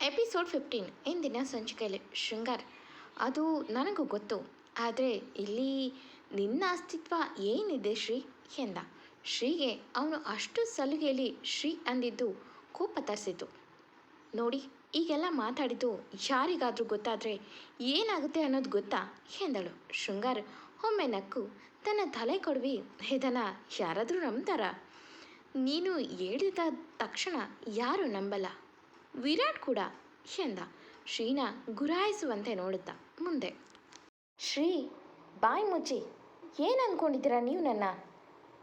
Episode fifteen, ಇಂದಿನ ಸಂಚಿಕೆಯಲ್ಲಿ, ಶೃಂಗಾರ್. ಅದು ನನಗೂ ಗೊತ್ತು, ಆದರೆ ಇಲ್ಲಿ ನಿನ್ನ ಅಸ್ತಿತ್ವ ಏನಿದೆ ಶ್ರೀ? ಎಂದ. ಶ್ರೀಗೆ ಅವನು ಅಷ್ಟು ಸಲುಗೆಯಲ್ಲಿ ಶ್ರೀ ಅಂದಿದ್ದು ಕೋಪ ತರಿಸಿತು ನೋಡಿ, ಈಗೆಲ್ಲ ಮಾತಾಡಿದ್ದು ಯಾರಿಗಾದರೂ ಗೊತ್ತಾದರೆ ಏನಾಗುತ್ತೆ ಅನ್ನೋದು ಗೊತ್ತಾ? ಎಂದಳು. ಶೃಂಗಾರ್ ಒಮ್ಮೆ ನಕ್ಕು, ತನ್ನ ತಲೆ ಕೊಡುವಿ ಇದನ್ನು ಯಾರಾದರೂ ನಂಬ್ತಾರ? ನೀನು ಹೇಳಿದ ತಕ್ಷಣ ಯಾರು ನಂಬಲ್ಲ? ವಿರಾಟ್ ಕೂಡ ಎಂದ ಶ್ರೀನ ಗುರಾಯಿಸುವಂತೆ ನೋಡುತ್ತಾ ಮುಂದೆ. ಶ್ರೀ, ಬಾಯಿ ಮುಚ್ಚಿ, ಏನು ಅಂದ್ಕೊಂಡಿದ್ದೀರಾ ನೀವು ನನ್ನ?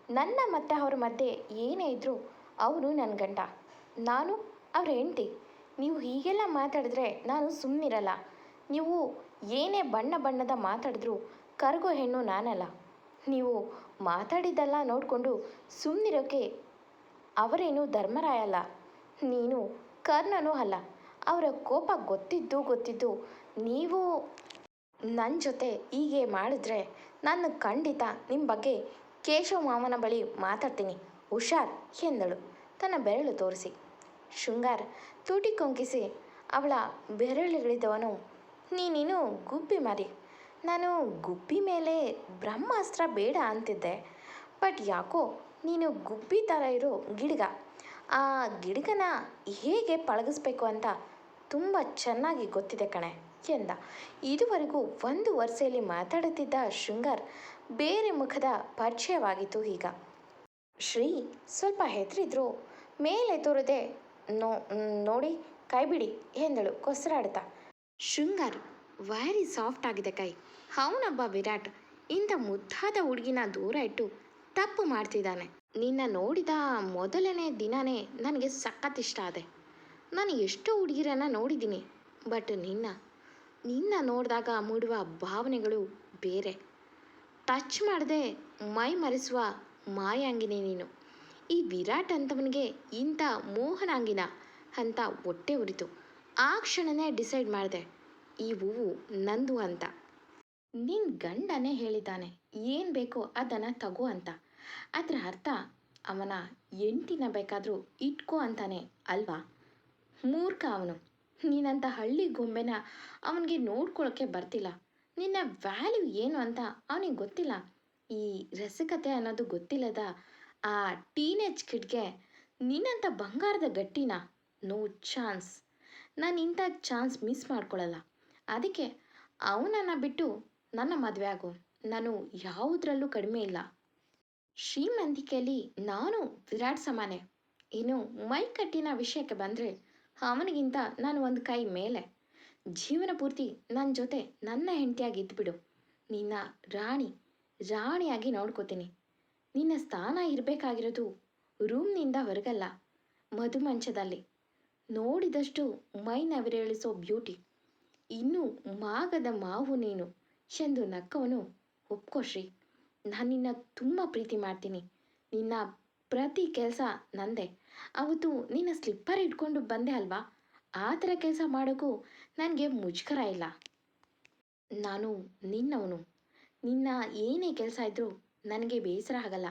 ನನ್ನ ಮತ್ತು ಅವ್ರ ಮಧ್ಯೆ ಏನೇ ಇದ್ದರೂ ಅವನು ನನ್ನ ಗಂಡ, ನಾನು ಅವ್ರ ಹೆಂಡತಿ. ನೀವು ಹೀಗೆಲ್ಲ ಮಾತಾಡಿದ್ರೆ ನಾನು ಸುಮ್ಮನಿರಲ್ಲ ನೀವು ಏನೇ ಬಣ್ಣ ಬಣ್ಣದ ಮಾತಾಡಿದ್ರೂ ಕರಗೋ ಹೆಣ್ಣು ನಾನಲ್ಲ. ನೀವು ಮಾತಾಡಿದ್ದೆಲ್ಲ ನೋಡಿಕೊಂಡು ಸುಮ್ಮನಿರೋಕೆ ಅವರೇನು ಧರ್ಮರಾಯಲ್ಲ. ನೀನು ಕರ್ಣನೂ ಅಲ್ಲ, ಅವರ ಕೋಪ ಗೊತ್ತಿದ್ದು ಗೊತ್ತಿದ್ದು, ನೀವು ನನ್ನ ಜೊತೆ ಹೀಗೆ ಮಾಡಿದ್ರೆ ನಾನು ಖಂಡಿತ ನಿಮ್ಮ ಬಗ್ಗೆ ಕೇಶವ ಮಾಮನ ಬಳಿ ಮಾತಾಡ್ತೀನಿ. ಹುಷಾರ್ ಎಂದಳು. ತನ್ನ ಬೆರಳು ತೋರಿಸಿ. ಶೃಂಗಾರ್ ತುಟಿ ಕೊಂಕಿಸಿ, ಅವಳ ಬೆರಳುಗಳಿದ್ದವನು ನೀನೇನು ಗುಬ್ಬಿ ಮಾರಿ. ನಾನು ಗುಬ್ಬಿ ಮೇಲೆ ಬ್ರಹ್ಮಾಸ್ತ್ರ ಬೇಡ ಅಂತಿದ್ದೆ, ಬಟ್ ಯಾಕೋ ನೀನು ಗುಬ್ಬಿ ಥರ ಇರೋ ಗಿಡಗ. ಆ ಗಿಡಗನ ಹೇಗೆ ಪಳಗಿಸ್ಬೇಕು ಅಂತ ತುಂಬ ಚೆನ್ನಾಗಿ ಗೊತ್ತಿದೆ ಕಣೆ ಎಂದ. ಇದುವರೆಗೂ ಒಂದು ವರ್ಷೆಯಲ್ಲಿ ಮಾತಾಡುತ್ತಿದ್ದ ಶೃಂಗಾರ್ ಬೇರೆ ಮುಖದ ಪರಿಚಯವಾಗಿತ್ತು ಈಗ. ಶ್ರೀ ಸ್ವಲ್ಪ ಹೆದರಿದ್ರು, ಮೇಲೆ ತೋರದೆ, ನೋ, ನೋಡಿ, ಕೈಬಿಡಿ ಎಂದಳು ಕೊಸರಾಡ್ತಾ ಶೃಂಗಾರ್ ವೈರಿ ಸಾಫ್ಟ್ ಆಗಿದೆ ಕೈ. ಅವನೊಬ್ಬ ವಿರಾಟ್, ಇಂಥ ಮುದ್ದಾದ ಹುಡುಗಿನ ದೂರ ಇಟ್ಟು ತಪ್ಪು ಮಾಡ್ತಿದ್ದಾನೆ. ನಿನ್ನ ನೋಡಿದ ಮೊದಲನೇ ದಿನನೇ ನನಗೆ ಸಖತ್ ಇಷ್ಟ ಆದೆ. ನಾನು ಎಷ್ಟೋ ಹುಡುಗಿರನ್ನ ನೋಡಿದ್ದೀನಿ, ಬಟ್ ನಿನ್ನ ನಿನ್ನ ನೋಡಿದಾಗ ಮೂಡುವ ಭಾವನೆಗಳು ಬೇರೆ. ಟಚ್ ಮಾಡದೆ ಮೈ ಮರೆಸುವ ಮಾಯಾಂಗಿನಿ ನೀನು. ಈ ವಿರಾಟ್ ಅಂತವನಿಗೆ ಇಂಥ ಮೋಹನಾಂಗಿನ ಅಂತ ಹೊಟ್ಟೆ ಉರಿತು. ಆ ಕ್ಷಣನೇ ಡಿಸೈಡ್ ಮಾಡಿದೆ, ಈ ಹೂವು ನಂದು ಅಂತ. ನಿನ್ನ ಗಂಡನೇ ಹೇಳಿದ್ದಾನೆ, ಏನು ಬೇಕೋ ಅದನ್ನು ತಗೋ ಅಂತ. ಅದರ ಅರ್ಥ ಅವನ ಎಂಟಿನ ಬೇಕಾದರೂ ಇಟ್ಕೋ ಅಂತಾನೆ ಅಲ್ವಾ? ಮೂರ್ಖ ಅವನು. ನೀನಂತ ಹಳ್ಳಿ ಗೊಂಬೆನ ಅವನಿಗೆ ನೋಡ್ಕೊಳ್ಳೋಕ್ಕೆ ಬರ್ತಿಲ್ಲ. ನಿನ್ನ ವ್ಯಾಲ್ಯೂ ಏನು ಅಂತ ಅವನಿಗೆ ಗೊತ್ತಿಲ್ಲ. ಈ ರಸಕತೆ ಅನ್ನೋದು ಗೊತ್ತಿಲ್ಲದ ಆ ಟೀನೇಜ್ ಕಿಡ್ಗೆ ನಿನ್ನಂಥ ಬಂಗಾರದ ಗಟ್ಟಿನ ನೋ ಚಾನ್ಸ್ ನಾನು ಇಂಥ ಚಾನ್ಸ್ ಮಿಸ್ ಮಾಡ್ಕೊಳ್ಳಲ್ಲ ಅದಕ್ಕೆ ಅವನನ್ನು ಬಿಟ್ಟು ನನ್ನ ಮದುವೆ ಆಗು. ನಾನು ಯಾವುದರಲ್ಲೂ ಕಡಿಮೆ ಇಲ್ಲ. ಶ್ರೀಮಂತಿಕೆಯಲ್ಲಿ ನಾನು ವಿರಾಟ್ ಸಮಾನೆ. ಇನ್ನು ಮೈಕಟ್ಟಿನ ವಿಷಯಕ್ಕೆ ಬಂದರೆ ಅವನಿಗಿಂತ ನಾನು ಒಂದು ಕೈ ಮೇಲೆ. ಜೀವನ ಪೂರ್ತಿ ನನ್ನ ಜೊತೆ ನನ್ನ ಹೆಂಡತಿಯಾಗಿ ಇದ್ಬಿಡು. ನಿನ್ನ ರಾಣಿ, ರಾಣಿಯಾಗಿ ನೋಡ್ಕೋತೀನಿ. ನಿನ್ನ ಸ್ಥಾನ ಇರಬೇಕಾಗಿರೋದು ರೂಮ್ನಿಂದ ಹೊರಗಲ್ಲ, ಮಧುಮಂಚದಲ್ಲಿ. ನೋಡಿದಷ್ಟು ಮೈ ನವಿರೇಳಿಸೋ ಬ್ಯೂಟಿ. ಇನ್ನೂ ಮಾಗದ ಮಾವು ನೀನು. ಎಂದು ನಕ್ಕವನು ಒಪ್ಕೋ ಶ್ರೀ. ನಾನು ನಿನ್ನ ತುಂಬ ಪ್ರೀತಿ ಮಾಡ್ತೀನಿ. ನಿನ್ನ ಪ್ರತಿ ಕೆಲಸ ನಂದೆ. ಅವತ್ತು ನಿನ್ನ ಸ್ಲಿಪ್ಪರ್ ಇಟ್ಕೊಂಡು ಬಂದೆ ಅಲ್ವಾ? ಆ ಥರ ಕೆಲಸ ಮಾಡೋಕ್ಕೂ ನನಗೆ ಮುಜುಗರ ಇಲ್ಲ. ನಾನು ನಿನ್ನವನು. ನಿನ್ನ ಏನೇ ಕೆಲಸ ಇದ್ದರೂ ನನಗೆ ಬೇಸರ ಆಗಲ್ಲ.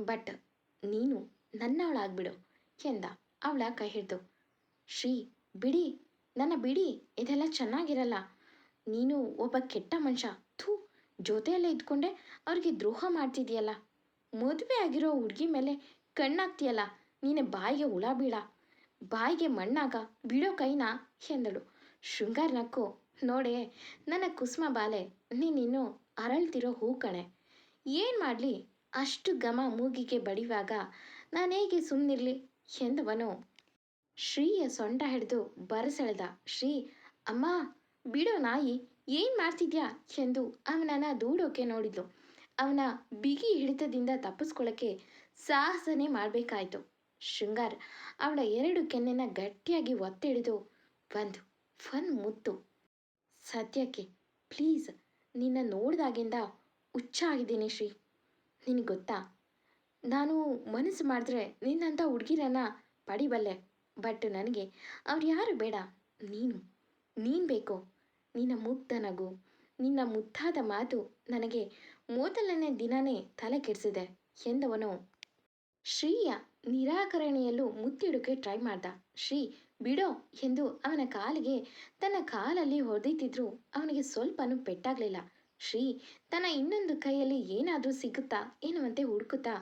ಬಟ್ ನೀನು ನನ್ನವಳಾಗ್ಬಿಡು ಎಂದ ಅವಳ ಕೈ ಹಿಡಿದು. ಶ್ರೀ, ಬಿಡಿ. ನನ್ನ ಬಿಡಿ, ಇದೆಲ್ಲ ಚೆನ್ನಾಗಿರಲ್ಲ. ನೀನು ಒಬ್ಬ ಕೆಟ್ಟ ಮನುಷ್ಯ. ಥೂ. ಜೊತೆಯಲ್ಲೇ ಇದ್ಕೊಂಡೆ, ಅವ್ರಿಗೆ ದ್ರೋಹ ಮಾಡ್ತಿದ್ಯಲ್ಲ ಮದುವೆ ಆಗಿರೋ ಹುಡುಗಿ ಮೇಲೆ ಕಣ್ಣಾಗ್ತೀಯಲ್ಲ, ನೀನೆ ಬಾಯಿಗೆ ಹುಳ ಬೀಳ. ಬಾಯಿಗೆ ಮಣ್ಣಾಗ ಬಿಡೋ ಕೈನ? ಎಂದಳು. ಶೃಂಗಾರ್ ನಕ್ಕು, ನೋಡೆ, ನನ್ನ ಕುಸುಮ ಬಾಲೆ, ನೀನಿನ್ನು ಅರಳ್ತಿರೋ ಹೂ ಕಣೆ. ಏನು ಮಾಡಲಿ? ಅಷ್ಟು ಗಮ ಮೂಗಿಗೆ ಬಡಿಯುವಾಗ ನಾನು ಹೇಗೆ ಸುಮ್ಮನಿರಲಿ ಎಂದವನು. ಶ್ರೀಯ ಸೊಂಟ ಹಿಡಿದು ಬರಸೆಳೆದ. ಶ್ರೀ, ಅಮ್ಮ, ಬಿಡೋ ನಾಯಿ ಏನು ಮಾಡ್ತಿದ್ಯಾ ಎಂದು ಅವನನ್ನ ದೂಡೋಕೆ ನೋಡಿದ್ಲು. ಅವನ ಬಿಗಿ ಹಿಡಿತದಿಂದ ತಪ್ಪಿಸ್ಕೊಳ್ಳೋಕ್ಕೆ ಸಾಹಸನೇ ಮಾಡಬೇಕಾಯಿತು. ಶೃಂಗಾರ್ ಅವಳ ಎರಡು ಕೆನ್ನೆನ ಗಟ್ಟಿಯಾಗಿ ಒತ್ತಿಡಿದು ಬಂದು, ಫನ್ ಮುತ್ತು. ಸದ್ಯಕ್ಕೆ, ಪ್ಲೀಸ್, ನಿನ್ನ ನೋಡಿದಾಗಿಂದ ಹುಚ್ಚ ಆಗಿದ್ದೀನಿ ಶ್ರೀ. ನಿನಗೆ ಗೊತ್ತಾ? ನಾನು ಮನಸ್ಸು ಮಾಡಿದ್ರೆ ನಿನ್ನಂಥ ಹುಡುಗಿರನ್ನ ಪಡಿಬಲ್ಲೆ. ಬಟ್ ನನಗೆ ಅವ್ರು ಯಾರು ಬೇಡ? ನೀನು. ನೀನು ಬೇಕು. ನಿನ್ನ ಮುಗ್ಧ ನಗು, ನಿನ್ನ ಮುದ್ದಾದ ಮಾತು ನನಗೆ ಮೊದಲನೇ ದಿನನೇ ತಲೆ ಕೆಡಿಸಿದೆ ಎಂದವನು. ಶ್ರೀಯ ನಿರಾಕರಣೆಯಲ್ಲೂ ಮುತ್ತಿಡೋಕೆ ಟ್ರೈ ಮಾಡ್ದ. ಶ್ರೀ, ಬಿಡೋ ಎಂದು ಅವನ ಕಾಲಿಗೆ ತನ್ನ ಕಾಲಲ್ಲಿ ಹೊಡೆದಿದ್ರು ಅವನಿಗೆ ಸ್ವಲ್ಪನೂ ಪೆಟ್ಟಾಗಲಿಲ್ಲ. ಶ್ರೀ, ತನ್ನ ಇನ್ನೊಂದು ಕೈಯಲ್ಲಿ ಏನಾದರೂ ಸಿಗುತ್ತಾ ಎನ್ನುವಂತೆ ಹುಡುಕುತ್ತಾ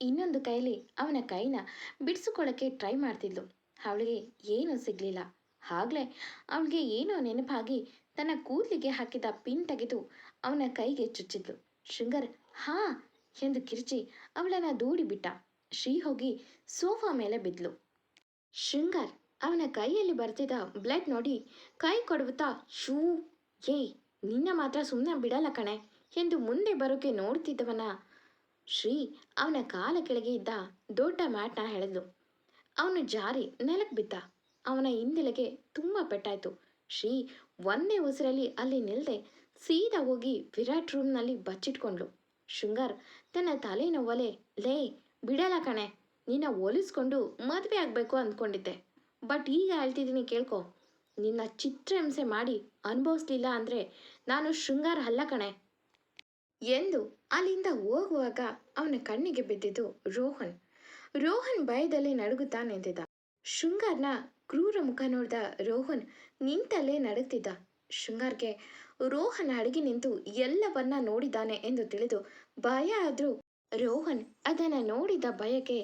ಇನ್ನೊಂದು ಕೈಯಲ್ಲಿ ಅವನ ಕೈನ ಬಿಡಿಸಿಕೊಳ್ಳೋಕ್ಕೆ ಟ್ರೈ ಮಾಡ್ತಿದ್ಲು. ಅವಳಿಗೆ ಏನೂ ಸಿಗಲಿಲ್ಲ. ಆಗಲೇ ಅವಳಿಗೆ ಏನೋ ನೆನಪಾಗಿ ತನ್ನ ಕೂದಲಿಗೆ ಹಾಕಿದ ಪಿನ್ ತೆಗೆದು ಅವನ ಕೈಗೆ ಚುಚ್ಚಿದ್ಲು. ಶೃಂಗರ್, ಹಾ ಎಂದು ಕಿರ್ಚಿ ಅವಳನ್ನ ದೂಡಿಬಿಟ್ಟ. ಶ್ರೀ ಹೋಗಿ ಸೋಫಾ ಮೇಲೆ ಬಿದ್ಲು. ಶೃಂಗರ್, ಅವನ ಕೈಯಲ್ಲಿ ಬರ್ತಿದ್ದ ಬ್ಲಡ್ ನೋಡಿ ಕೈ ಕೊಡುತ್ತಾ, ಶೂ, ಏ, ನಿನ್ನ ಮಾತ್ರ ಸುಮ್ಮನೆ ಬಿಡಲ್ಲ ಕಣೆ ಎಂದು ಮುಂದೆ ಬರೋಕೆ ನೋಡ್ತಿದ್ದವನ ಶ್ರೀ ಅವನ ಕಾಲ ಕೆಳಗೆ ಇದ್ದ ದೊಡ್ಡ ಮ್ಯಾಟ್ನ ಹೇಳಿದ್ಲು ಅವನು ಜಾರಿ ನೆಲಕ್ಕೆ ಬಿದ್ದ. ಅವನ ಹಿಂದೆಲೆಗೆ ತುಂಬ ಪೆಟ್ಟಾಯ್ತು. ಶ್ರೀ ಒಂದೇ ಉಸಿರಲ್ಲಿ ಅಲ್ಲಿ ನಿಲ್ಲದೆ ಸೀದಾ ಹೋಗಿ ವಿರಾಟ್ ರೂಮ್ನಲ್ಲಿ ಬಚ್ಚಿಟ್ಕೊಂಡ್ಲು. ಶೃಂಗಾರ್, ತನ್ನ ತಲೆನೋವಲೆ ಲೇ, ಬಿಡಲ್ಲ ಕಣೆ, ನಿನ್ನ ಒಲಿಸ್ಕೊಂಡು ಮದುವೆ ಆಗಬೇಕು ಅಂದ್ಕೊಂಡಿದ್ದೆ. ಬಟ್ ಈಗ ಹೇಳ್ತಿದ್ದೀನಿ ಕೇಳ್ಕೊ, ನಿನ್ನ ಚಿತ್ರಹಿಂಸೆ ಮಾಡಿ ಅನುಭವಿಸ್ಲಿಲ್ಲ ಅಂದರೆ ನಾನು ಶೃಂಗಾರ ಅಲ್ಲ ಕಣೆ. ಎಂದು ಅಲ್ಲಿಂದ ಹೋಗುವಾಗ ಅವನ ಕಣ್ಣಿಗೆ ಬಿದ್ದಿದ್ದು ರೋಹನ್. ರೋಹನ್ ಭಯದಲ್ಲಿ ನಡುಗುತ್ತಾ ನಿಂತಿದ್ದ. ಶೃಂಗಾರ್ನ ಕ್ರೂರ ಮುಖ ನೋಡಿದ ರೋಹನ್ ನಿಂತಲ್ಲೇ ನಡುತ್ತಿದ್ದ ಶೃಂಗಾರ್ಗೆ ರೋಹನ್ ಅಡಗಿ ನಿಂತು ಎಲ್ಲವನ್ನ ನೋಡಿದ್ದಾನೆ ಎಂದು ತಿಳಿದು ಭಯ ಆದರೂ ರೋಹನ್ ಅದನ್ನು ನೋಡಿದ ಭಯಕ್ಕೆ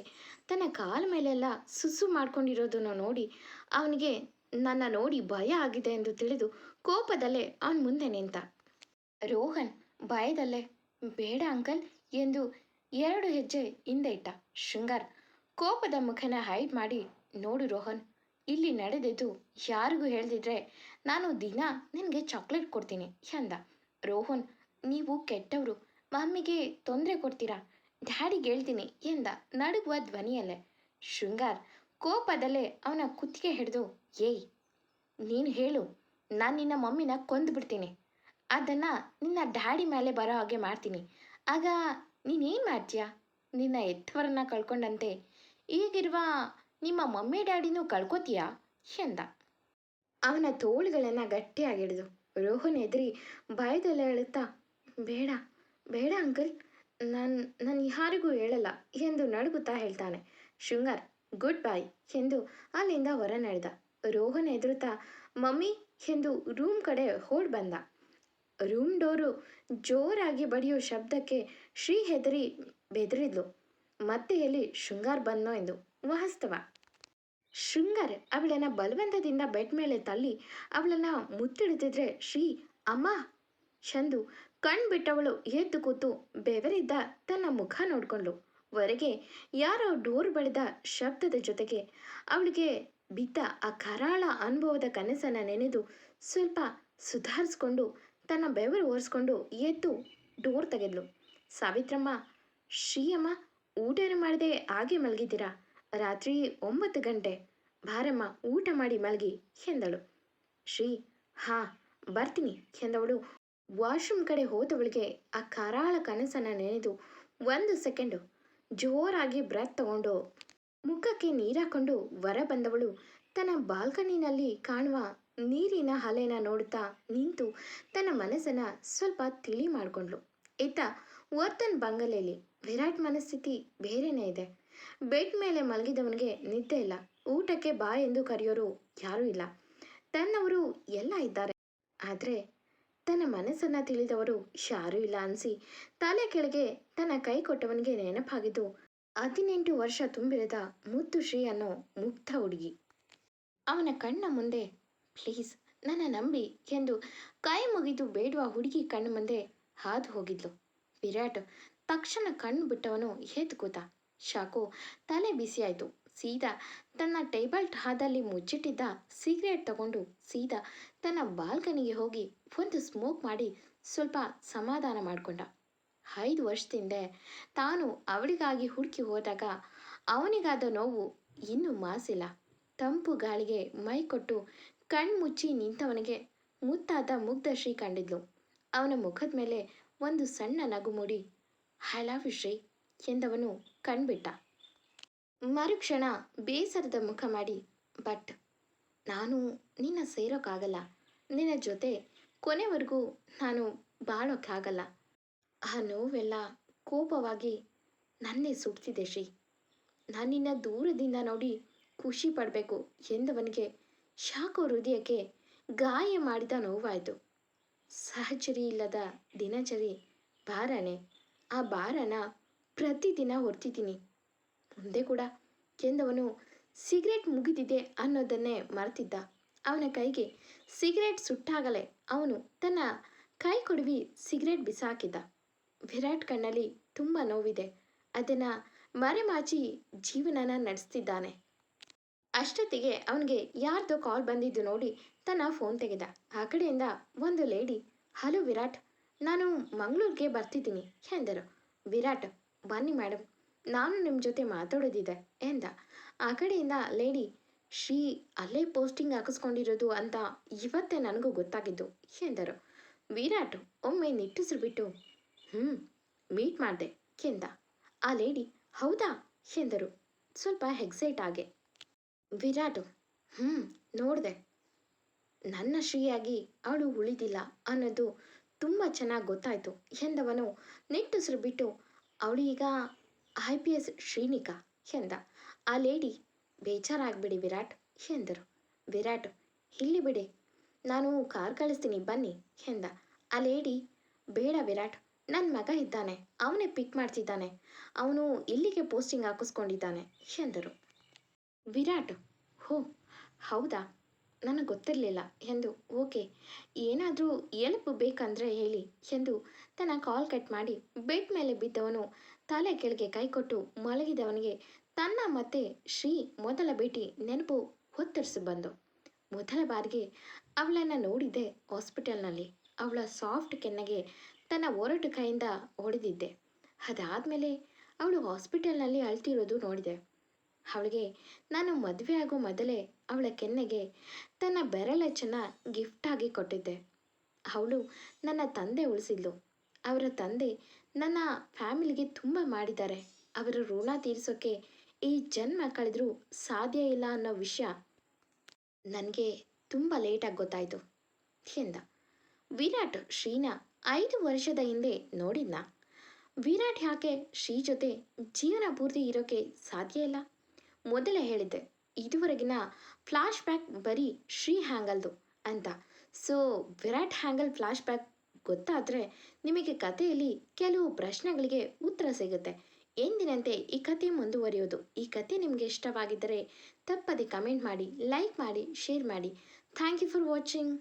ತನ್ನ ಕಾಲ ಮೇಲೆಲ್ಲ ಸುಸು ಮಾಡ್ಕೊಂಡಿರೋದನ್ನು ನೋಡಿ ಅವನಿಗೆ ನನ್ನ ನೋಡಿ ಭಯ ಆಗಿದೆ ಎಂದು ತಿಳಿದು ಕೋಪದಲ್ಲೇ ಅವನ ಮುಂದೆ ನಿಂತ. ರೋಹನ್ ಭಯದಲ್ಲೇ, ಬೇಡ ಅಂಕಲ್ ಎಂದು ಎರಡು ಹೆಜ್ಜೆ ಹಿಂದೆ ಇಟ್ಟ. ಶೃಂಗಾರ್ ಕೋಪದ ಮುಖನ ಹೈಡ್ ಮಾಡಿ ನೋಡು ರೋಹನ್, ಇಲ್ಲಿ ನಡೆದಿದ್ದು ಯಾರಿಗೂ ಹೇಳ್ದಿದ್ರೆ ನಾನು ದಿನ ನಿನಗೆ ಚಾಕ್ಲೇಟ್ ಕೊಡ್ತೀನಿ ಎಂದ. ರೋಹನ್, ನೀವು ಕೆಟ್ಟವರು, ಮಮ್ಮಿಗೆ ತೊಂದರೆ ಕೊಡ್ತೀರಾ? ಡ್ಯಾಡಿಗೆ ಹೇಳ್ತೀನಿ ಎಂದ ನಡುಗುವ ಧ್ವನಿಯಲ್ಲೇ. ಶೃಂಗಾರ್, ಕೋಪದಲ್ಲೇ ಅವನ ಕುತ್ತಿಗೆ ಹಿಡಿದು, ಏಯ್, ನೀನು ಹೇಳು, ನಾನು ನಿನ್ನ ಮಮ್ಮಿನ ಕೊಂದುಬಿಡ್ತೀನಿ. ಅದನ್ನು ನಿನ್ನ ಡ್ಯಾಡಿ ಮೇಲೆ ಬರೋ ಹಾಗೆ ಮಾಡ್ತೀನಿ. ಆಗ ನೀನೇನು ಮಾಡ್ತೀಯಾ? ನಿನ್ನ ಎತ್ತವರನ್ನ ಕಳ್ಕೊಂಡಂತೆ. ಈಗಿರುವ ನಿಮ್ಮ ಮಮ್ಮಿ ಡ್ಯಾಡಿನೂ ಕಳ್ಕೊತೀಯಾ? ಎಂದ. ಅವನ ತೋಳುಗಳನ್ನು ಗಟ್ಟಿಯಾಗಿ ಹಿಡಿದು ರೋಹನ್ ಎದುರಿ ಭಯದಲ್ಲೇ ಹೇಳುತ್ತಾ ಬೇಡ ಬೇಡ ಅಂಕಲ್, ನಾನು ನಾನು ಯಾರಿಗೂ ಹೇಳಲ್ಲ ಎಂದು ನಡುಗುತ್ತಾ ಹೇಳ್ತಾನೆ. ಶೃಂಗಾರ್, ಗುಡ್ ಬಾಯ್ ಎಂದು ಅಲ್ಲಿಂದ ಹೊರ ನಡೆದ ರೋಹನ್ ಎದುರುತ್ತಾ ಮಮ್ಮಿ ಎಂದು ರೂಮ್ ಕಡೆ ಓಡ್ ಬಂದ. ರೂಮ್ ಡೋರು ಜೋರಾಗಿ ಬಡಿಯೋ ಶಬ್ದಕ್ಕೆ ಶ್ರೀ ಹೆದರಿ ಬೆದರಿದ್ಲು. ಮತ್ತೆ ಎಲ್ಲಿ ಶೃಂಗಾರ್ ಬಂದ್ನೋ ಎಂದು ವಾಸ್ತವ ಶೃಂಗಾರ್ ಅವಳನ್ನ ಬಲವಂತದಿಂದ ಬೆಡ್ ಮೇಲೆ ತಳ್ಳಿ ಅವಳನ್ನ ಮುತ್ತಿಡುತ್ತಿದ್ರೆ ಶ್ರೀ, ಅಮ್ಮ! ಚಂದು ಕಣ್ ಬಿಟ್ಟವಳು ಎದ್ದು ಕೂತು ಬೆವರಿದ್ದ ತನ್ನ ಮುಖ ನೋಡ್ಕೊಂಡ್ಳು. ಹೊರಗೆ ಯಾರೋ ಡೋರ್ ಬೆಳೆದ ಶಬ್ದದ ಜೊತೆಗೆ ಅವಳಿಗೆ ಬಿದ್ದ ಆ ಕರಾಳ ಅನುಭವದ ಕನಸನ್ನು ನೆನೆದು ಸ್ವಲ್ಪ ಸುಧಾರಿಸ್ಕೊಂಡು ತನ್ನ ಬೆವರು ಒರೆಸ್ಕೊಂಡು ಎದ್ದು ಡೋರ್ ತೆಗೆದ್ಲು. ಸಾವಿತ್ರಮ್ಮ ಶ್ರೀಯಮ್ಮ ಊಟನ ಮಾಡದೆ? ಹಾಗೆ ಮಲಗಿದ್ದೀರಾ? ರಾತ್ರಿ ಒಂಬತ್ತು ಗಂಟೆ ಭಾರಮ್ಮ ಊಟ ಮಾಡಿ ಮಲಗಿ ಎಂದಳು. ಶ್ರೀ, ಹಾ, ಬರ್ತೀನಿ ಎಂದವಳು. ವಾಶ್ರೂಮ್ ಕಡೆ ಹೋದವಳಿಗೆ ಆ ಕರಾಳ ಕನಸನ್ನು ನೆನೆದು ಒಂದು ಸೆಕೆಂಡು ಜೋರಾಗಿ ಬ್ರೆತ್ ತಗೊಂಡು ಮುಖಕ್ಕೆ ನೀರಾಕೊಂಡು ಹೊರ ಬಂದವಳು. ತನ್ನ ಬಾಲ್ಕನಿನಲ್ಲಿ ಕಾಣುವ ನೀರಿನ ಹಲೆನ ನೋಡುತ್ತಾ ನಿಂತು ತನ್ನ ಮನಸ್ಸನ್ನು ಸ್ವಲ್ಪ ತಿಳಿ ಮಾಡಿಕೊಂಡ್ಳು. ಇತ್ತ ವರ್ಧನ್ ಬಂಗಲೆಯಲ್ಲಿ ವಿರಾಟ್ ಮನಸ್ಥಿತಿ ಬೇರೆನೇ ಇದೆ. ಬೆಡ್ ಮೇಲೆ ಮಲಗಿದವನಿಗೆ ನಿದ್ದೆ ಇಲ್ಲ. ಊಟಕ್ಕೆ ಬಾ ಎಂದು ಕರೆಯೋರು ಯಾರೂ ಇಲ್ಲ. ತನ್ನವರು ಎಲ್ಲ ಇದ್ದಾರೆ. ಆದರೆ ತನ್ನ ಮನಸ್ಸನ್ನು ತಿಳಿದವರು ಯಾರೂ ಇಲ್ಲ ಅನಿಸಿ ತಲೆ ಕೆಳಗೆ ತನ್ನ ಕೈ ಕೊಟ್ಟವನಿಗೆ ನೆನಪಾಗಿದ್ದು ಹದಿನೆಂಟು ವರ್ಷ ತುಂಬಿರದ ಮುತ್ತು ಶ್ರೀ ಅನ್ನೋ ಮುಗ್ಧ ಹುಡುಗಿ. ಅವನ ಕಣ್ಣ ಮುಂದೆ, ಪ್ಲೀಸ್, ನನ್ನ ನಂಬಿ ಎಂದು ಕೈ ಮುಗಿದು ಬೇಡುವ ಹುಡುಗಿ ಕಣ್ಣು ಮುಂದೆ ಹಾದು ಹೋಗಿದ್ಲು. ವಿರಾಟ್ ತಕ್ಷಣ ಕಣ್ಣು ಬಿಟ್ಟವನು ಎದ್ದು ಕೂತ. ಶಾಕು, ತಲೆ ಬಿಸಿಯಾಯಿತು ಸೀದಾ ತನ್ನ ಟೇಬಲ್ ಹಾದಲ್ಲಿ ಮುಚ್ಚಿಟ್ಟಿದ್ದ ಸಿಗರೇಟ್ ತಗೊಂಡು ಸೀದಾ ತನ್ನ ಬಾಲ್ಕನಿಗೆ ಹೋಗಿ ಒಂದು ಸ್ಮೋಕ್ ಮಾಡಿ ಸ್ವಲ್ಪ ಸಮಾಧಾನ ಮಾಡಿಕೊಂಡ. ಐದು ವರ್ಷದಿಂದ ತಾನು ಅವಳಿಗಾಗಿ ಹುಡುಕಿ ಹೋದಾಗ ಅವನಿಗಾದ ನೋವು ಇನ್ನೂ ಮಾಸಿಲ್ಲ. ತಂಪು ಗಾಳಿಗೆ ಮೈ ಕೊಟ್ಟು ಕಣ್ಮುಚ್ಚಿ ನಿಂತವನಿಗೆ ಮುತ್ತಾದ ಮುಗ್ಧ ಶ್ರೀ ಕಂಡಿದ್ಲು. ಅವನ ಮುಖದ ಮೇಲೆ ಒಂದು ಸಣ್ಣ ನಗುಮೂಡಿ ಐ ಲವ್ ಯು ಶ್ರೀ ಎಂದವನು ಕಣ್ಬಿಟ್ಟ. ಮರುಕ್ಷಣ ಬೇಸರದ ಮುಖ ಮಾಡಿ ಬಟ್ ನಾನು ನಿನ್ನ ಸೇರೋಕ್ಕಾಗಲ್ಲ ನಿನ್ನ ಜೊತೆ ಕೊನೆವರೆಗೂ ನಾನು ಬಾಳೋಕ್ಕಾಗಲ್ಲ ಆ ನೋವೆಲ್ಲ ಕೋಪವಾಗಿ ನನ್ನೇ ಸುಡ್ತಿದೆ, ಶ್ರೀ. ನಿನ್ನ ದೂರದಿಂದ ನೋಡಿ ಖುಷಿ ಪಡಬೇಕು ಎಂದವನಿಗೆ ಶಾಖ ಹೃದಯಕ್ಕೆ ಗಾಯ ಮಾಡಿದ ನೋವಾಯಿತು. ಸಹಚರಿ ಇಲ್ಲದ ದಿನಚರಿ ಭಾರನೇ ಆ ಭಾರನ ಪ್ರತಿದಿನ ಹೊರ್ತಿದ್ದೀನಿ. ಮುಂದೆ ಕೂಡ ಎಂದವನು ಸಿಗರೇಟ್ ಮುಗಿದಿದೆ ಅನ್ನೋದನ್ನೇ ಮರೆತಿದ್ದ. ಅವನ ಕೈಗೆ ಸಿಗರೇಟ್ ಸುಟ್ಟಾಗಲೇ ಅವನು ತನ್ನ ಕೈ ಕೊಡುವಿ ಸಿಗರೇಟ್ ಬಿಸಾಕಿದ್ದ ವಿರಾಟ್ ಕಣ್ಣಲ್ಲಿ ತುಂಬ ನೋವಿದೆ. ಅದನ್ನು ಮರೆಮಾಚಿ ಜೀವನನ ನಡೆಸ್ತಿದ್ದಾನೆ. ಅಷ್ಟೊತ್ತಿಗೆ ಅವನಿಗೆ ಯಾರ್ದೋ ಕಾಲ್ ಬಂದಿದ್ದು ನೋಡಿ ತನ್ನ ಫೋನ್ ತೆಗೆದ. ಆ ಕಡೆಯಿಂದ ಒಂದು ಲೇಡಿ ಹಲೋ ವಿರಾಟ್, ನಾನು ಮಂಗಳೂರಿಗೆ ಬರ್ತಿದ್ದೀನಿ, ಎಂದರು. ವಿರಾಟ್, ಬನ್ನಿ ಮೇಡಮ್ ನಾನು ನಿಮ್ಮ ಜೊತೆ ಮಾತಾಡೋದಿದೆ, ಎಂದ. ಆ ಕಡೆಯಿಂದ ಲೇಡಿ ಶ್ರೀ ಅಲ್ಲೇ ಪೋಸ್ಟಿಂಗ್ ಹಾಕಿಸ್ಕೊಂಡಿರೋದು ಅಂತ ಇವತ್ತೇ ನನಗೂ ಗೊತ್ತಾಗಿದ್ದು, ಎಂದರು. ವಿರಾಟ್, ಒಮ್ಮೆ ನಿಟ್ಟುಸಿರು ಬಿಟ್ಟು ಹ್ಞೂ ಮೀಟ್ ಮಾಡಿದೆ, ಎಂದ. ಆ ಲೇಡಿ ಹೌದಾ? ಎಂದರು. ಸ್ವಲ್ಪ ಎಕ್ಸೈಟ್ ಆಗೆ. ವಿರಾಟ್ ಹ್ಞೂ ನೋಡಿದೆ. ನನ್ನ ಶ್ರೀಯಾಗಿ ಅವಳು ಉಳಿದಿಲ್ಲ ಅನ್ನೋದು ತುಂಬ ಚೆನ್ನಾಗಿ ಗೊತ್ತಾಯಿತು ಎಂದವನು ನಿಟ್ಟುಸಿರು ಬಿಟ್ಟು ಅವಳು ಈಗ ಐ ಪಿ ಎಸ್ ಶ್ರೀನಿಕ ಎಂದ. ಆ ಲೇಡಿ, ಬೇಜಾರಾಗ್ಬಿಡಿ ವಿರಾಟ್ ಎಂದರು. ವಿರಾಟ್, ಇಲ್ಲಿ ಬಿಡಿ. ನಾನು ಕಾರ್ ಕಳಿಸ್ತೀನಿ, ಬನ್ನಿ ಎಂದ. ಆ ಲೇಡಿ, ಬೇಡ ವಿರಾಟ್ ನನ್ನ ಮಗ ಇದ್ದಾನೆ, ಅವನೇ ಪಿಕ್ ಮಾಡ್ತಿದ್ದಾನೆ, ಅವನು ಇಲ್ಲಿಗೆ ಪೋಸ್ಟಿಂಗ್ ಹಾಕಿಸ್ಕೊಂಡಿದ್ದಾನೆ ಎಂದರು. ವಿರಾಟ್, ಹೋ, ಹೌದಾ? ನನಗೆ ಗೊತ್ತಿರಲಿಲ್ಲ. ಎಂದು, ಓಕೆ. ಏನಾದರೂ ಎಲುಪು ಬೇಕಂದರೆ ಹೇಳಿ, ಎಂದು ತನ್ನ ಕಾಲ್ ಕಟ್ ಮಾಡಿ ಬೆಡ್ ಮೇಲೆ ಬಿದ್ದವನು ತಲೆ ಕೆಳಗೆ ಕೈಕೊಟ್ಟು ಮಲಗಿದವನಿಗೆ ತನ್ನ ಮತ್ತೆ ಶ್ರೀ ಮೊದಲ ಭೇಟಿ ನೆನಪು ಹೊತ್ತರಿಸಿ ಬಂದು. ಮೊದಲ ಬಾರಿಗೆ ಅವಳನ್ನು ನೋಡಿದ್ದೆ ಹಾಸ್ಪಿಟಲ್ನಲ್ಲಿ. ಅವಳ ಸಾಫ್ಟ್ ಕೆನ್ನೆಗೆ ತನ್ನ ಒರಟು ಕೈಯಿಂದ ಹೊಡೆದಿದ್ದೆ. ಅದಾದಮೇಲೆ ಅವಳು ಹಾಸ್ಪಿಟಲ್ನಲ್ಲಿ ಅಳ್ತಿರೋದು ನೋಡಿದೆ. ಅವಳಿಗೆ, ನಾನು ಮದುವೆ ಆಗೋ ಮೊದಲೇ ಅವಳ ಕೆನ್ನೆಗೆ ತನ್ನ ಬೆರಳಚ್ಚನ್ನ ಗಿಫ್ಟ್ ಆಗಿ ಕೊಟ್ಟಿದ್ದೆ. ಅವಳು ನನ್ನ ತಂದೆ ಉಳಿಸಿದ್ಲು. ಅವರ ತಂದೆ ನನ್ನ ಫ್ಯಾಮಿಲಿಗೆ ತುಂಬ ಮಾಡಿದ್ದಾರೆ. ಅವರ ಋಣ ತೀರಿಸೋಕ್ಕೆ ಈ ಜನ್ಮ ಕಳೆದರೂ ಸಾಧ್ಯ ಇಲ್ಲ ಅನ್ನೋ ವಿಷಯ ನನಗೆ ತುಂಬ ಲೇಟಾಗಿ ಗೊತ್ತಾಯಿತು, ಎಂದ. ವಿರಾಟ್ ಶ್ರೀನ ಐದು ವರ್ಷದ ಹಿಂದೆ ನೋಡಿದ್ನ? ವಿರಾಟ್ ಯಾಕೆ ಶ್ರೀ ಜೊತೆ ಜೀವನ ಪೂರ್ತಿ ಇರೋಕ್ಕೆ ಸಾಧ್ಯ ಇಲ್ಲ? ಮೊದಲೇ ಹೇಳಿದ್ದೆ, ಇದುವರೆಗಿನ ಫ್ಲಾಶ್ ಬ್ಯಾಕ್ ಬರೀ ಶ್ರೀ ಹ್ಯಾಂಗಲ್ದು ಅಂತ. So Virat angle flashback ಗೊತ್ತಾದರೆ ನಿಮಗೆ ಕಥೆಯಲ್ಲಿ ಕೆಲವು ಪ್ರಶ್ನೆಗಳಿಗೆ ಉತ್ತರ ಸಿಗುತ್ತೆ. ಎಂದಿನಂತೆ ಈ ಕಥೆ ಮುಂದುವರಿಯೋದು? ಈ ಕಥೆ ನಿಮಗೆ ಇಷ್ಟವಾಗಿದ್ದರೆ ತಪ್ಪದೆ ಕಮೆಂಟ್ ಮಾಡಿ ಲೈಕ್ ಮಾಡಿ ಶೇರ್ ಮಾಡಿ. Thank you for watching